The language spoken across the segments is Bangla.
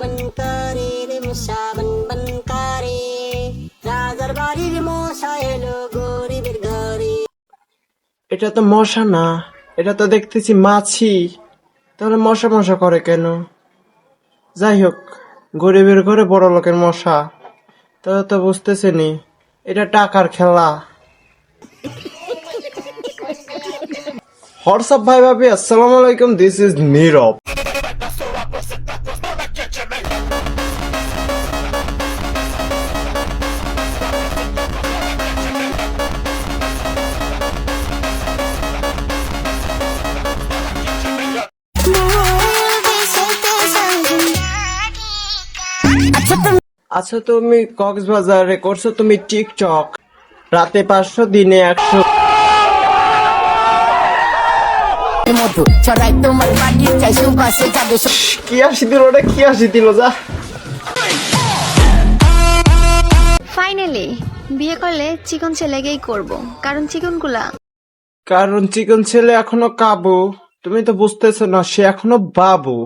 বন করে রে মশা বন বন করে রাজার বাড়ির মশা এলো গরিবের ঘরে। এটা তো মশা না এটা তো দেখতেছি মাছি। তাহলে মশা মশা করে কেন? যাই হোক গরিবের ঘরে বড় লোকের মশা। তাহলে তো বুঝতেছেনি এটা টাকার খেলা। হোয়াটসঅ্যাপ ভাই ভাবি আসসালামু আলাইকুম দিস ইজ নীরব। আচ্ছা তুমি কক্সবাজারে করছ তুমি টিকটক। রাতে পাঁচশো দিনে একশো। মধু ছড়াই তোমার বাড়ি চাই সুবাসে যাবে কি আসি দিল ওটা কি আসি দিল যা। ফাইনালি বিয়ে করলে চিকন ছেলেকেই করব। কারণ চিকনগুলা কারণ চিকন ছেলে এখনও কাবু। তুমি তো বুঝতেছো না সে এখনও বাবু।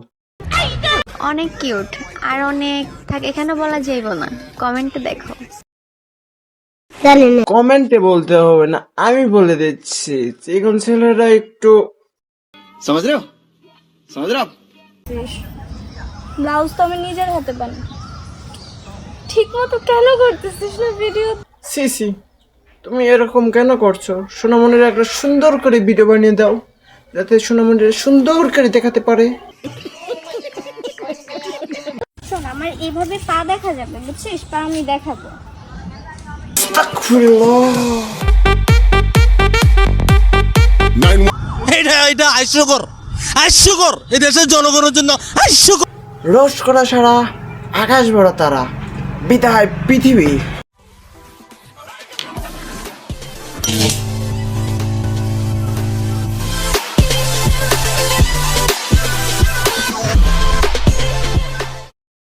অনেক কিউট আর অনেক থাক এখানে বলা যাইব না। কমেন্টে দেখো। কমেন্টে বলতে হবে না আমি বলে দিচ্ছি এখন ছেলেরা একটু সমাজ রেও সমাজ রেও। ব্লাউজ তো আমি নিজের হাতে বানাই। ঠিক মতো কেন করতেছিস না ভিডিও? C C. তুমি এরকম কেন করছ? সোনামণির একটা সুন্দর করে ভিডিও বানিয়ে দাও যাতে সোনামণির সুন্দর করে দেখাতে পারে। আমার এইভাবে পা দেখা যাবে বুঝছিস? পা আমি দেখাবো। এটা এই দেশের জনগণের জন্য করা সারা আকাশ ভরা তারা বিদায় পৃথিবী।